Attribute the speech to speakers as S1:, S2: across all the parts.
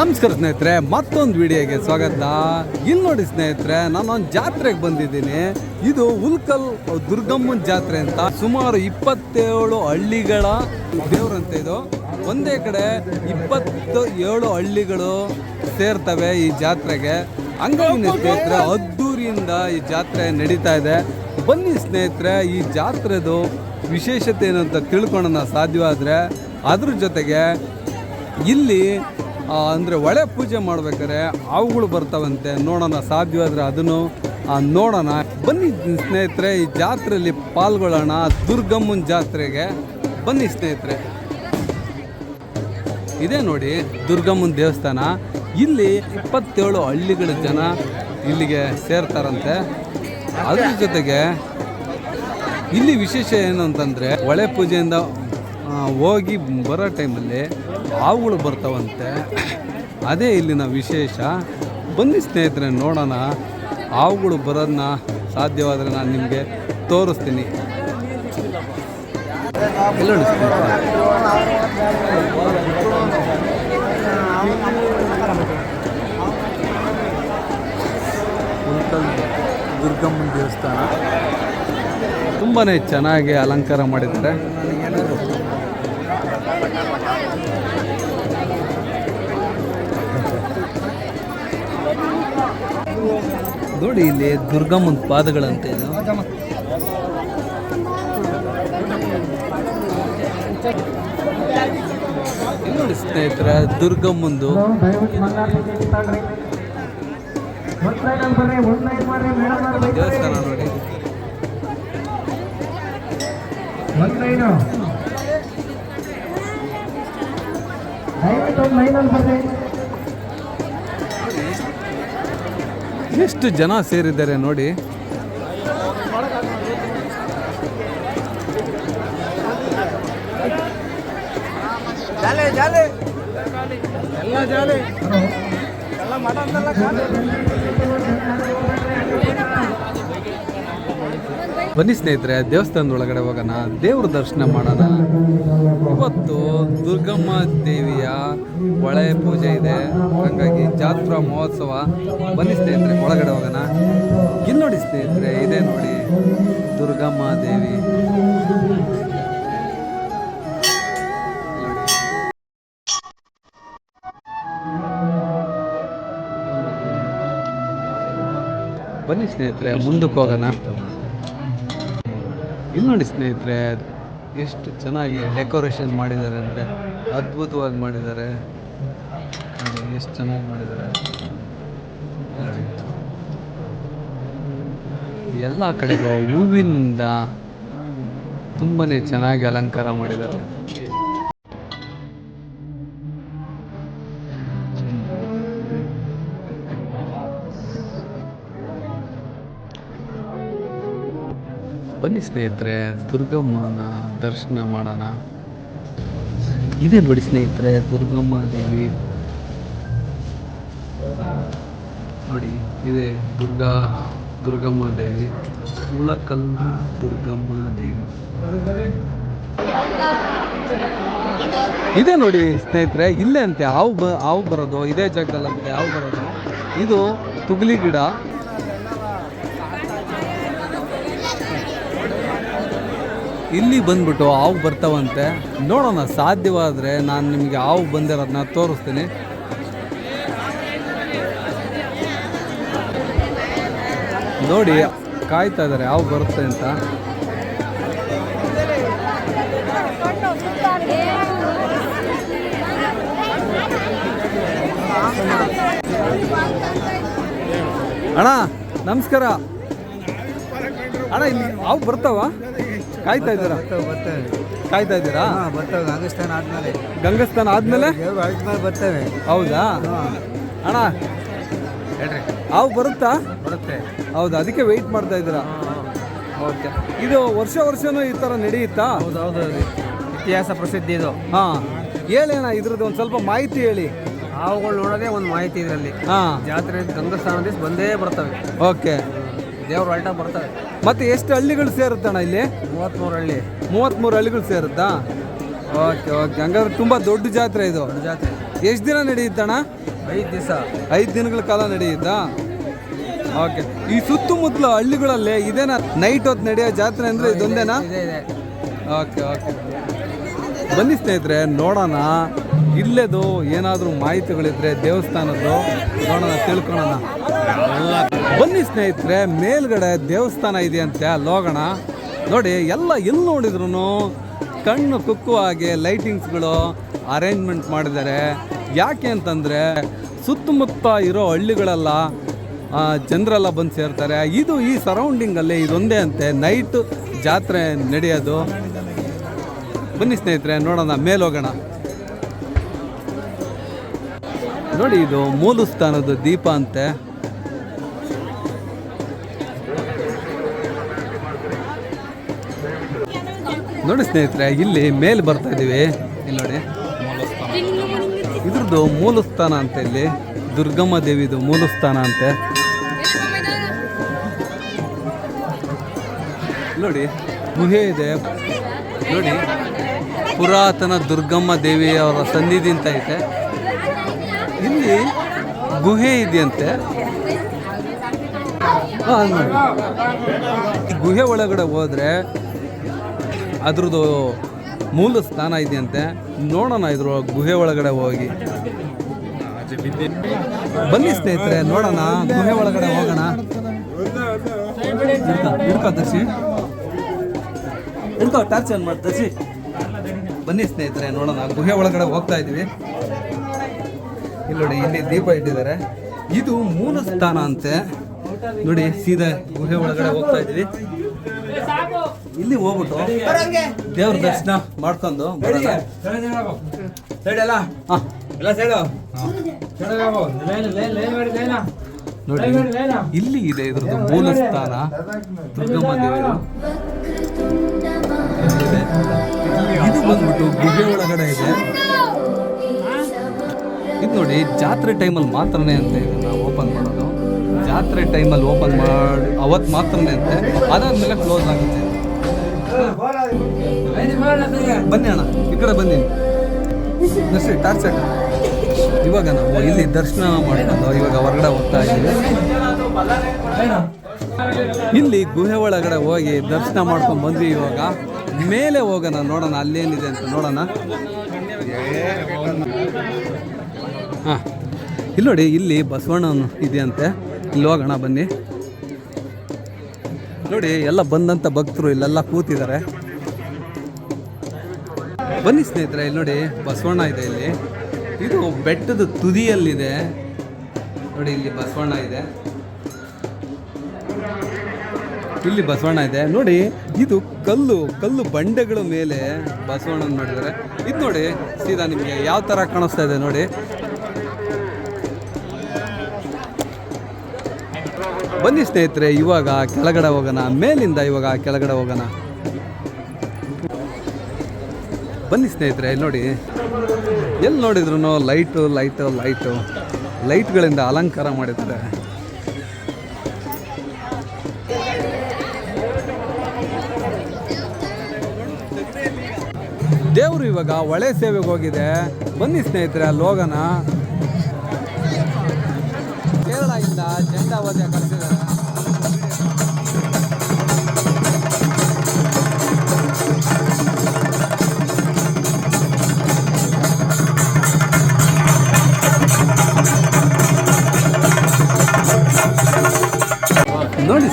S1: ನಮಸ್ಕಾರ ಸ್ನೇಹಿತರೆ, ಮತ್ತೊಂದು ವಿಡಿಯೋಗೆ ಸ್ವಾಗತ. ಇಲ್ಲಿ ನೋಡಿ ಸ್ನೇಹಿತರೆ ನಾನೊಂದು ಜಾತ್ರೆಗೆ ಬಂದಿದ್ದೀನಿ. ಇದು ಉಲ್ಕಲ್ ದುರ್ಗಮ್ಮನ ಜಾತ್ರೆ ಅಂತ. ಸುಮಾರು ಇಪ್ಪತ್ತೇಳು ಹಳ್ಳಿಗಳ ದೇವ್ರಂತೆ ಇದು. ಒಂದೇ ಕಡೆ ಇಪ್ಪತ್ತು ಏಳು ಹಳ್ಳಿಗಳು ಸೇರ್ತವೆ ಈ ಜಾತ್ರೆಗೆ. ಹಂಗಾಗಿ ಸ್ನೇಹಿತರೆ, ಅದ್ದೂರಿಯಿಂದ ಈ ಜಾತ್ರೆ ನಡೀತಾ ಇದೆ. ಬನ್ನಿ ಸ್ನೇಹಿತರೆ, ಈ ಜಾತ್ರೆದು ವಿಶೇಷತೆ ಏನು ಅಂತ ಸಾಧ್ಯವಾದರೆ. ಅದ್ರ ಜೊತೆಗೆ ಇಲ್ಲಿ ಅಂದ್ರೆ ಒಳೆ ಪೂಜೆ ಮಾಡ್ಬೇಕಾದ್ರೆ ಅವುಗಳು ಬರ್ತಾವಂತೆ. ನೋಡೋಣ ಸಾಧ್ಯವಾದರೆ ಅದನ್ನು ನೋಡೋಣ. ಬನ್ನಿ ಸ್ನೇಹಿತರೆ, ಈ ಜಾತ್ರೆಯಲ್ಲಿ ಪಾಲ್ಗೊಳ್ಳೋಣ. ದುರ್ಗಮ್ಮನ ಜಾತ್ರೆಗೆ ಬನ್ನಿ ಸ್ನೇಹಿತರೆ. ಇದೇ ನೋಡಿ ದುರ್ಗಮ್ಮನ ದೇವಸ್ಥಾನ. ಇಲ್ಲಿ ಇಪ್ಪತ್ತೇಳು ಹಳ್ಳಿಗಳ ಜನ ಇಲ್ಲಿಗೆ ಸೇರ್ತಾರಂತೆ. ಅದ್ರ ಜೊತೆಗೆ ಇಲ್ಲಿ ವಿಶೇಷ ಏನು ಅಂತಂದರೆ ಒಳೆ ಪೂಜೆಯಿಂದ ಹೋಗಿ ಬರೋ ಟೈಮಲ್ಲಿ ಹಾವುಗಳು ಬರ್ತಾವಂತೆ. ಅದೇ ಇಲ್ಲಿನ ವಿಶೇಷ. ಬನ್ನಿ ಸ್ನೇಹಿತರೆ ನೋಡೋಣ. ಹಾವುಗಳು ಬರೋದನ್ನ ಸಾಧ್ಯವಾದರೆ ನಾನು ನಿಮಗೆ ತೋರಿಸ್ತೀನಿ.
S2: ದುರ್ಗಮ್ಮನ ದೇವಸ್ಥಾನ.
S1: ತುಂಬಾ ಚೆನ್ನಾಗಿ ಅಲಂಕಾರ ಮಾಡಿದ್ದಾರೆ. ನೋಡಿ ಇಲ್ಲಿ ದುರ್ಗಮ್ಮನ ಪಾದಗಳಂತೆ ಇದು ನೋಡಿ ಸ್ನೇಹಿತರೆ ದುರ್ಗಮ್ಮಂದು. ದೇವಸ್ಥಾನ ನೋಡಿ. ಎಷ್ಟು ಜನ ಸೇರಿದ್ದಾರೆ ನೋಡಿ.
S2: ಎಲ್ಲ
S1: ಬನ್ನಿ ಸ್ನೇಹಿತರೆ ದೇವಸ್ಥಾನದ ಒಳಗಡೆ ಹೋಗೋಣ, ದೇವ್ರ ದರ್ಶನ ಮಾಡೋಣ. ಇವತ್ತು ದುರ್ಗಮ್ಮ ದೇವಿಯ ಹೊಳೆ ಪೂಜೆ ಇದೆ. ಹಾಗಾಗಿ ಜಾತ್ರಾ ಮಹೋತ್ಸವ. ಬನ್ನಿ ಸ್ನೇಹಿತರೆ, ಒಳಗಡೆ ಹೋಗೋಣ. ಇಲ್ಲಿ ನೋಡಿ ಸ್ನೇಹಿತರೆ, ಇದೆ ನೋಡಿ ದುರ್ಗಮ್ಮ ದೇವಿ. ಬನ್ನಿ ಸ್ನೇಹಿತರೆ, ಮುಂದಕ್ಕೆ ಹೋಗೋಣ. ಇಲ್ಲಿ ನೋಡಿ ಸ್ನೇಹಿತರೆ, ಎಷ್ಟು ಚೆನ್ನಾಗಿ ಡೆಕೋರೇಷನ್ ಮಾಡಿದ್ದಾರೆ ಅಂದರೆ, ಅದ್ಭುತವಾಗಿ ಮಾಡಿದ್ದಾರೆ. ಎಷ್ಟು ಚೆನ್ನಾಗಿ ಮಾಡಿದ್ದಾರೆ. ಎಲ್ಲ ಕಡೆಗೂ ಹೂವಿನಿಂದ ತುಂಬನೇ ಚೆನ್ನಾಗಿ ಅಲಂಕಾರ ಮಾಡಿದ್ದಾರೆ. ಬನ್ನಿ ಸ್ನೇಹಿತರೆ, ದುರ್ಗಮ್ಮನ ದರ್ಶನ ಮಾಡೋಣ. ಇದೆ ನೋಡಿ ಸ್ನೇಹಿತರೆ, ದುರ್ಗಮ್ಮ ದೇವಿ. ನೋಡಿ, ಇದೆ ದುರ್ಗಾ, ದುರ್ಗಮ್ಮ ದೇವಿ. ಉಳಕಲ್ ದುರ್ಗಮ್ಮ ದೇವಿ. ಇದೆ ನೋಡಿ ಸ್ನೇಹಿತರೆ, ಇಲ್ಲೇ ಅಂತೆ, ಹಾವು ಬ, ಹಾವು ಬರೋದು, ಇದೇ ಜಾಗದಲ್ಲಂತೆ ಹಾವು ಬರೋದು. ಇದು ತುಗಲಿ ಗಿಡ. ಇಲ್ಲಿ ಬಂದ್ಬಿಟ್ಟು ಹಾವು ಬರ್ತಾವಂತೆ. ನೋಡೋಣ, ಸಾಧ್ಯವಾದರೆ ನಾನು ನಿಮಗೆ ಹಾವು ಬಂದಿರೋದನ್ನ ತೋರಿಸ್ತೀನಿ. ನೋಡಿ, ಕಾಯ್ತಾ ಇದ್ದಾರೆ ಹಾವು ಬರುತ್ತೆ ಅಂತ. ಅಣ್ಣ, ನಮಸ್ಕಾರ. ಅಣ್ಣ, ಇಲ್ಲಿ ಹಾವು ಬರ್ತಾವ? ಕಾಯ್ತಾ ಇದ್ದೀರಾ?
S2: ಬರ್ತವೆ
S1: ಕಾಯ್ತಾ ಇದ್ದೀರಾ?
S2: ಹಾಂ ಬರ್ತವೆ ಗಂಗಸ್ಥಾನ ಆದ್ಮೇಲೆ.
S1: ಗಂಗಸ್ಥಾನ ಆದ್ಮೇಲೆ?
S2: ಬರ್ತವೆ.
S1: ಹೌದಾ? ಅಣ್ಣ
S2: ಹೇಳ್ರಿ.
S1: ಹಾವು ಬರುತ್ತಾ?
S2: ಬರುತ್ತೆ.
S1: ಹೌದು? ಅದಕ್ಕೆ ವೆಯ್ಟ್ ಮಾಡ್ತಾ ಇದ್ದೀರಾ? ಓಕೆ. ಇದು ವರ್ಷ ವರ್ಷನೂ ಈ ಥರ ನಡೆಯುತ್ತಾ?
S2: ಹೌದು ಹೌದು ಇತಿಹಾಸ ಪ್ರಸಿದ್ಧಿ ಇದು.
S1: ಹಾಂ. ಅಣ್ಣ ಇದ್ರದ್ದು ಒಂದು ಸ್ವಲ್ಪ ಮಾಹಿತಿ ಹೇಳಿ.
S2: ಹಾವುಗಳು ನೋಡೋದೇ ಒಂದು ಮಾಹಿತಿ ಇದರಲ್ಲಿ.
S1: ಹಾಂ.
S2: ಜಾತ್ರೆ ಗಂಗಸ್ಥಾನ ದಿವಸ ಬಂದೇ ಬರ್ತವೆ.
S1: ಓಕೆ.
S2: ದೇವ್ರು ಅಲ್ಟ ಬರ್ತವೆ.
S1: ಮತ್ತೆ ಎಷ್ಟು ಹಳ್ಳಿಗಳು ಸೇರುತ್ತಣ್ಣ ಇಲ್ಲಿ?
S2: ಮೂವತ್ತ್ಮೂರು ಹಳ್ಳಿ.
S1: ಮೂವತ್ತ್ಮೂರು ಹಳ್ಳಿಗಳು ಸೇರುತ್ತಾ? Okay okay. ಹಂಗಾದ್ರೆ ತುಂಬ ದೊಡ್ಡ ಜಾತ್ರೆ ಇದು.
S2: ಜಾತ್ರೆ.
S1: ಎಷ್ಟು ದಿನ ನಡೆಯುತ್ತಣ್ಣ?
S2: ಐದು ದಿವಸ.
S1: ಐದು ದಿನಗಳ ಕಾಲ ನಡೆಯುತ್ತಾ? ಓಕೆ. ಈ ಸುತ್ತಮುತ್ತಲ ಹಳ್ಳಿಗಳಲ್ಲಿ ಇದೇನಾ? ನೈಟ್ ಹೊತ್ತು ನಡೆಯೋ ಜಾತ್ರೆ ಅಂದರೆ ಇದೊಂದೇನಾ?
S2: ಇದೆ ಇದೆ.
S1: Okay okay. ಬನ್ನಿ ಸ್ನೇಹಿತರೆ ನೋಡೋಣ. ಇಲ್ಲೇದು ಏನಾದರೂ ಮಾಹಿತಿಗಳಿದ್ರೆ ದೇವಸ್ಥಾನದ್ದು ನೋಡೋಣ ತಿಳ್ಕೊಳ್ಳೋಣ ಬನ್ನಿ ಸ್ನೇಹಿತರೆ, ಮೇಲ್ಗಡೆ ದೇವಸ್ಥಾನ ಇದೆಯಂತೆ ಅಲ್ಲಿ ಹೋಗೋಣ ನೋಡಿ, ಎಲ್ಲ ಎಲ್ಲಿ ನೋಡಿದ್ರು ಕಣ್ಣು ಕುಕ್ಕುವ ಹಾಗೆ ಲೈಟಿಂಗ್ಸ್ಗಳು ಅರೇಂಜ್ಮೆಂಟ್ ಮಾಡಿದ್ದಾರೆ. ಯಾಕೆ ಅಂತಂದರೆ, ಸುತ್ತಮುತ್ತ ಇರೋ ಹಳ್ಳಿಗಳೆಲ್ಲ ಜನರೆಲ್ಲ ಬಂದು ಸೇರ್ತಾರೆ. ಇದು ಈ ಸರೌಂಡಿಂಗಲ್ಲಿ ಇದೊಂದೇ ಅಂತೆ ನೈಟ್ ಜಾತ್ರೆ ನಡೆಯೋದು. ಬನ್ನಿ ಸ್ನೇಹಿತರೆ, ನೋಡೋಣ ಮೇಲೆ ಹೋಗೋಣ ನೋಡಿ, ಇದು ಮೂಲಸ್ಥಾನದ ದೀಪ ಅಂತೆ. ನೋಡಿ ಸ್ನೇಹಿತರೆ, ಇಲ್ಲಿ ಮೇಲೆ ಬರ್ತಾ ಇದ್ದೀವಿ. ಇಲ್ಲಿ ನೋಡಿ. ಇದ್ರದ್ದು ಮೂಲಸ್ಥಾನ ಅಂತ ಇಲ್ಲಿ. ದುರ್ಗಮ್ಮ ದೇವಿದು ಮೂಲಸ್ಥಾನ ಅಂತೆ. ನೋಡಿ, ಗುಹೆ ಇದೆ. ನೋಡಿ, ಪುರಾತನ ದುರ್ಗಮ್ಮ ದೇವಿಯವರ ಸನ್ನಿಧಿ ಅಂತ ಐತೆ. ಇಲ್ಲಿ ಗುಹೆ ಇದೆಯಂತೆ. ಗುಹೆ ಒಳಗಡೆ ಹೋದ್ರೆ ಅದ್ರದ್ದು ಮೂಲ ಸ್ಥಾನ ಇದೆಯಂತೆ. ನೋಡೋಣ ಇದ್ರ ಗುಹೆ ಒಳಗಡೆ ಹೋಗಿ. ಬನ್ನಿ ಸ್ನೇಹಿತರೆ ನೋಡೋಣ. ಗುಹೆ ಒಳಗಡೆ ಹೋಗೋಣ. ಹಿಡ್ಕೊ, ದರ್ಶಿ. ಟಾರ್ಚ್ ಬನ್ನಿ ಸ್ನೇಹಿತರೆ ನೋಡೋಣ. ಗುಹೆ ಒಳಗಡೆ ಹೋಗ್ತಾ ಇದ್ದೀವಿ. ಇಲ್ಲಿ ನೋಡಿ ಇಲ್ಲಿ ದೀಪ ಇಟ್ಟಿದ್ದಾರೆ. ಇದು ಮೂಲ ಸ್ಥಾನ ಅಂತೆ. ನೋಡಿ ಸೀದಾ ಗುಹೆ ಒಳಗಡೆ ಹೋಗ್ತಾ ಇದೀವಿ ಇಲ್ಲಿ ಹೋಗ್ಬಿಟ್ಟು ದೇವ್ರ ದರ್ಶನ ಮಾಡ್ಕೊಂಡು. ನೋಡಿ ಇಲ್ಲಿ ಇದೆ ಇದ್ರದ್ದು ಮೂಲ ಸ್ಥಾನ. ದುರ್ಗಮ್ಮ ದೇವರು. ಇದು ಬಂದ್ಬಿಟ್ಟು ಗುಹೆ ಒಳಗಡೆ ಇದೆ. ಇದು ನೋಡಿ ಜಾತ್ರೆ ಟೈಮಲ್ಲಿ ಮಾತ್ರನೇ ಅಂತ ಇದನ್ನ ಓಪನ್ ಮಾಡೋದು. ಜಾತ್ರೆ ಟೈಮಲ್ಲಿ ಓಪನ್ ಮಾಡಿ ಅವತ್ತು ಮಾತ್ರನೇ ಅಂತೆ. ಅದಾದ್ಮೇಲೆ ಕ್ಲೋಸ್ ಆಗುತ್ತೆ. ಬನ್ನಿ ಅಣ್ಣ, ಈ ಕಡೆ ಬನ್ನಿ. ಟಾರ್ಚ್. ಇವಾಗ ನಾವು ಇಲ್ಲಿ ದರ್ಶನ ಮಾಡ್ಕೊಂಡು ಇವಾಗ ಹೊರಗಡೆ ಹೋಗ್ತಾ ಇದ್ದೀವಿ. ಇಲ್ಲಿ ಗುಹೆ ಒಳಗಡೆ ಹೋಗಿ ದರ್ಶನ ಮಾಡ್ಕೊಂಡು ಬಂದ್ವಿ ಇವಾಗ. ಮೇಲೆ ಹೋಗೋಣ, ನೋಡೋಣ ಅಲ್ಲೇನಿದೆ ಅಂತ ನೋಡೋಣ. ಹಾಂ, ಇಲ್ಲಿ ನೋಡಿ, ಇಲ್ಲಿ ಬಸವಣ್ಣ ಇದೆಯಂತೆ. ಇಲ್ಲಿ ಹೋಗೋಣ ಬನ್ನಿ. ನೋಡಿ, ಎಲ್ಲ ಬಂದಂತ ಭಕ್ತರು ಇಲ್ಲೆಲ್ಲ ಕೂತಿದ್ದಾರೆ. ಬನ್ನಿ ಸ್ನೇಹಿತರೆ, ಇಲ್ಲಿ ನೋಡಿ ಬಸವಣ್ಣ ಇದೆ ಇಲ್ಲಿ. ಇದು ಬೆಟ್ಟದ ತುದಿಯಲ್ಲಿದೆ. ನೋಡಿ, ಇಲ್ಲಿ ಬಸವಣ್ಣ ಇದೆ. ಇಲ್ಲಿ ಬಸವಣ್ಣ ಇದೆ. ನೋಡಿ, ಇದು ಕಲ್ಲು ಕಲ್ಲು ಬಂಡೆಗಳ ಮೇಲೆ ಬಸವಣ್ಣನ ಮಾಡಿದ್ದಾರೆ. ಇದು ನೋಡಿ, ಸೀದಾ ನಿಮಗೆ ಯಾವ ಥರ ಕಾಣಿಸ್ತಾ ಇದೆ ನೋಡಿ. ಬನ್ನಿ ಸ್ನೇಹಿತರೆ, ಇವಾಗ ಕೆಳಗಡೆ ಹೋಗೋಣ. ಮೇಲಿಂದ ಇವಾಗ ಕೆಳಗಡೆ ಹೋಗೋಣ. ಬನ್ನಿ ಸ್ನೇಹಿತರೆ, ಇಲ್ಲಿ ನೋಡಿ. ಎಲ್ಲಿ ನೋಡಿದ್ರು ಲೈಟು ಲೈಟು ಲೈಟು. ಲೈಟ್ಗಳಿಂದ ಅಲಂಕಾರ ಮಾಡಿದ್ದಾರೆ. ದೇವರು ಇವಾಗ ಒಳೆ ಸೇವೆಗೆ ಹೋಗಿದೆ. ಬನ್ನಿ ಸ್ನೇಹಿತರೆ, ಅಲ್ಲಿ ಹೋಗೋಣ.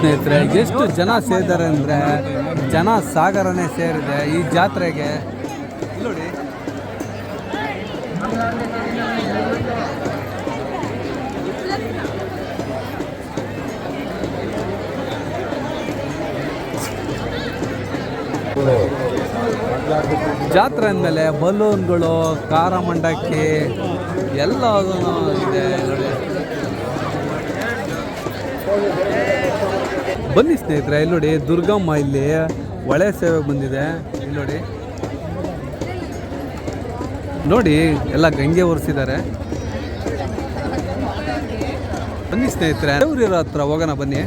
S1: ಸ್ನೇಹಿತರೆ, ಎಷ್ಟು ಜನ ಸೇರಿದ್ದಾರೆ ಅಂದರೆ ಜನ ಸಾಗರನೇ ಸೇರಿದೆ ಈ ಜಾತ್ರೆಗೆ. ನೋಡಿ ಜಾತ್ರೆ ಅಂದಮೇಲೆ ಬಲೂನ್ಗಳು ಖಾರ ಮಂಡಕ್ಕಿ ಎಲ್ಲ ಇದೆ ನೋಡಿ. ಬನ್ನಿ ಸ್ನೇಹಿತರೆ, ಇಲ್ಲಿ ನೋಡಿ ದುರ್ಗಮ್ಮ ಇಲ್ಲಿ ಒಳೆ ಸೇವೆ ಬಂದಿದೆ. ಇಲ್ಲಿ ನೋಡಿ. ನೋಡಿ, ಎಲ್ಲ ಗಂಗೆ ಒರೆಸಿದ್ದಾರೆ. ಬನ್ನಿ ಸ್ನೇಹಿತರೆ ಇರೋ ಹತ್ರ ಹೋಗೋಣ ಬನ್ನಿ.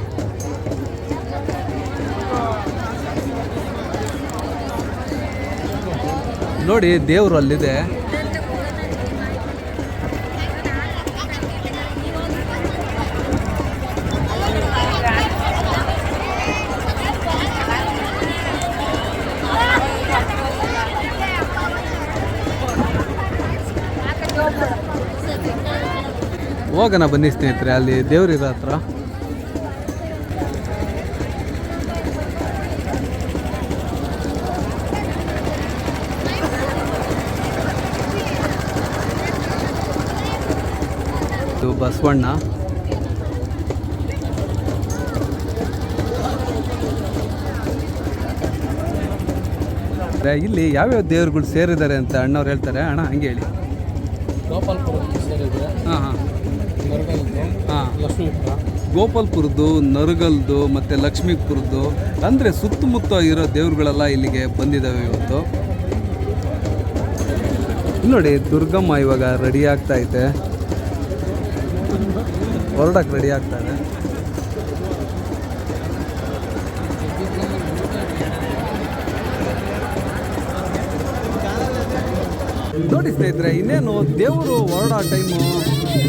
S1: ನೋಡಿ ದೇವರು ಅಲ್ಲಿದೆ. ಹೋಗೋಣ ಬನ್ನಿ ಸ್ನೇಹಿತರೆ, ಅಲ್ಲಿ ದೇವ್ರಿರೋ ಹತ್ರ. ಬಸವಣ್ಣ. ಇಲ್ಲಿ ಯಾವ್ಯಾವ ದೇವ್ರುಗಳು ಸೇರಿದ್ದಾರೆ ಅಂತ ಅಣ್ಣವ್ರು ಹೇಳ್ತಾರೆ. ಅಣ್ಣ, ಹಂಗೆ ಹೇಳಿ. ಹಾಂ ಹಾಂ ಹಾಂ ಗೋಪಾಲ್ಪುರದ್ದು, ನರಗಲ್ದು, ಮತ್ತು ಲಕ್ಷ್ಮೀಪುರದ್ದು, ಅಂದರೆ ಸುತ್ತಮುತ್ತ ಇರೋ ದೇವ್ರುಗಳೆಲ್ಲ ಇಲ್ಲಿಗೆ ಬಂದಿದ್ದಾವೆ ಇವತ್ತು. ನೋಡಿ, ದುರ್ಗಮ್ಮ ಇವಾಗ ರೆಡಿ ಆಗ್ತಾ ಇದೆ. ಹೊರಡಕ್ಕೆ ರೆಡಿ ಆಗ್ತಾ ಇದೆ. ನೋಡಿ ಸ್ನೇಹಿತರೆ, ಇನ್ನೇನು ದೇವರು ಹೊರಡೋ ಟೈಮು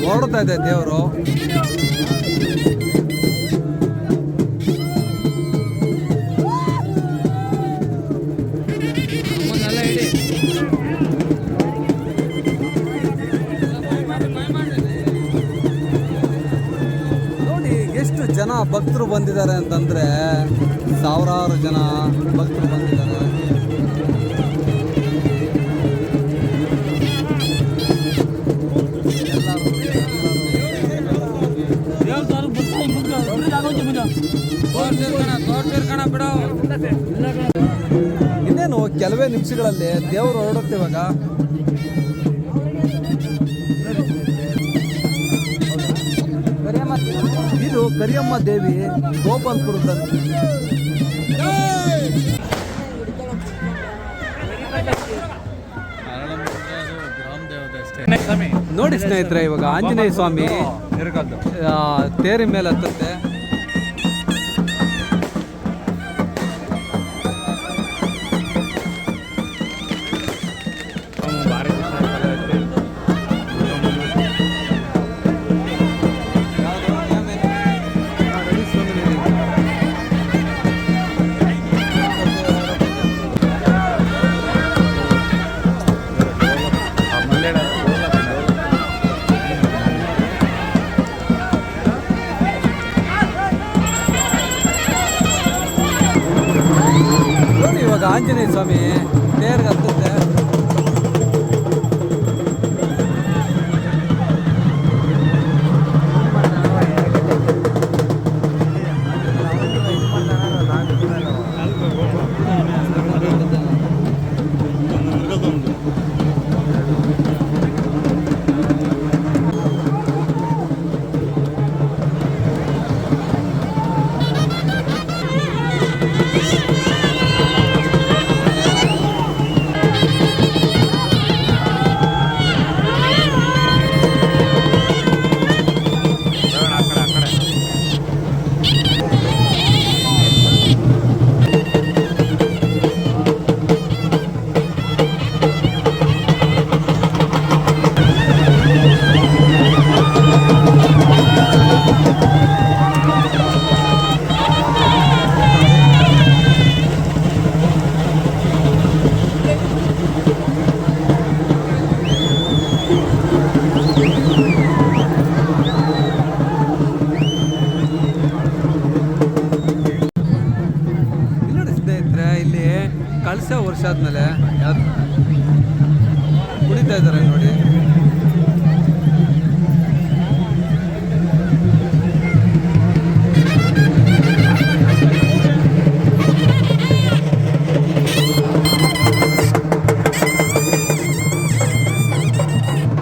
S1: ಹೊರಡ್ತಾ ಇದೆ ದೇವರು. ಜನ ಭಕ್ತರು ಬಂದಿದ್ದಾರೆ ಅಂತಂದ್ರೆ ಸಾವಿರಾರು ಜನ ಭಕ್ತರು ಬಂದಿದ್ದಾರೆ. ಇನ್ನೇನು ಕೆಲವೇ ನಿಮಿಷಗಳಲ್ಲಿ ದೇವರು ಹೊರಡುತ್ತೆ ಇವಾಗ. ಇದು ಕರಿಯಮ್ಮ ದೇವಿ ಗೋಪಾಲ್ಪುರದ ನೋಡಿ ಸ್ನೇಹಿತರೆ ಇವಾಗ ಆಂಜನೇಯ ಸ್ವಾಮಿ ತೇರಿ ಮೇಲೆ ಹತ್ತುತ್ತೆ. ಆಂಜನೇಯ ಸ್ವಾಮಿ ವರ್ಷ ಆದ್ಮೇಲೆ ಯಾವ್ದು? ಕುಡಿತಾ ಇದ್ದಾರೆ ನೋಡಿ.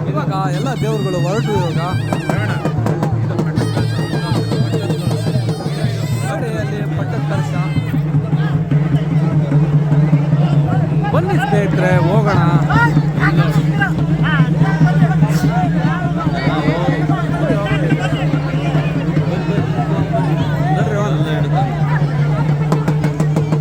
S1: ಇವಾಗ ಎಲ್ಲ ದೇವರುಗಳು ಹೊರಟು ಇವಾಗ.